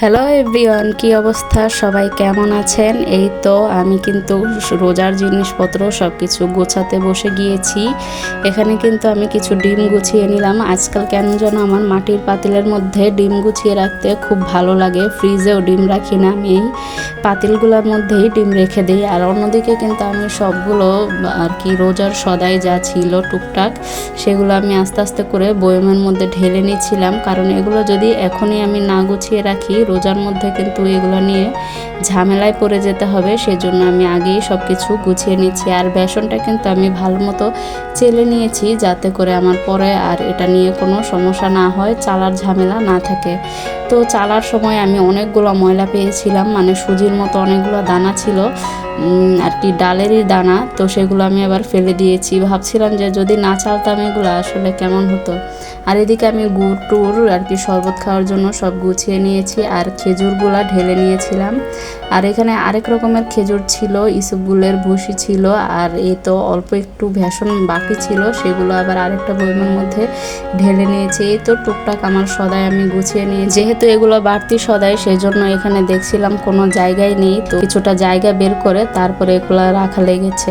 Hello everyone কি অবস্থা? সবাই কেমন আছেন? এই তো আমি কিন্তু রোজার জিনিসপত্র সব কিছু গোছাতে বসে গিয়েছি। এখানে কিন্তু আমি কিছু ডিম গুছিয়ে নিলাম। আজকাল কেন যেন আমার মাটির পাতিলের মধ্যে ডিম গুছিয়ে রাখতে খুব ভালো লাগে। ফ্রিজেও ডিম রাখি না আমি। এই পাতিলগুলোর মধ্যেই ডিম রেখে দিই। আর অন্যদিকে কিন্তু আমি সবগুলো আর কি রোজার সদাই যা ছিল টুকটাক, সেগুলো আমি আস্তে আস্তে করে বয়মের মধ্যে ঢেলে নিচ্ছিলাম। কারণ এগুলো যদি এখনই আমি না গুছিয়ে রাখি রোজার মধ্যে কিন্তু এগুলো নিয়ে ঝামেলায় পড়ে যেতে হবে, সেজন্য আমি আগেই সব কিছু গুছিয়ে নিচ্ছি। আর বেসনটা কিন্তু আমি ভালো মতো চেলে নিয়েছি যাতে করে আমার পরে আর এটা নিয়ে কোনো সমস্যা না হয়, চালার ঝামেলা না থাকে। তো চালার সময় আমি অনেকগুলো ময়লা পেয়েছিলাম মানে সুজির মতো অনেকগুলো দানা ছিল আর কি ডালেরই দানা, তো সেগুলো আমি আবার ফেলে দিয়েছি। ভাবছিলাম যে যদি না চালতাম এগুলো আসলে কেমন হতো। আর এদিকে আমি গুড় টুর আর কি শরবত খাওয়ার জন্য সব গুছিয়ে নিয়েছি আর খেজুরগুলা ঢেলে নিয়েছিলাম। আর এখানে আরেক রকমের খেজুর ছিল, ইসুবগুলের ভুসি ছিল, আর এই তো অল্প একটু ভেষণ বাকি ছিল, সেগুলো আবার আরেকটা বইমের মধ্যে ঢেলে নিয়েছি। এই তো টুকটাক আমার সদাই আমি গুছিয়ে নিয়ে যেহেতু এগুলো বাড়তি সদাই, সেজন্য এখানে দেখছিলাম কোনো জায়গায় নেই। তো কিছুটা জায়গা বের করে তারপরে এগুলো রাখা লেগেছে।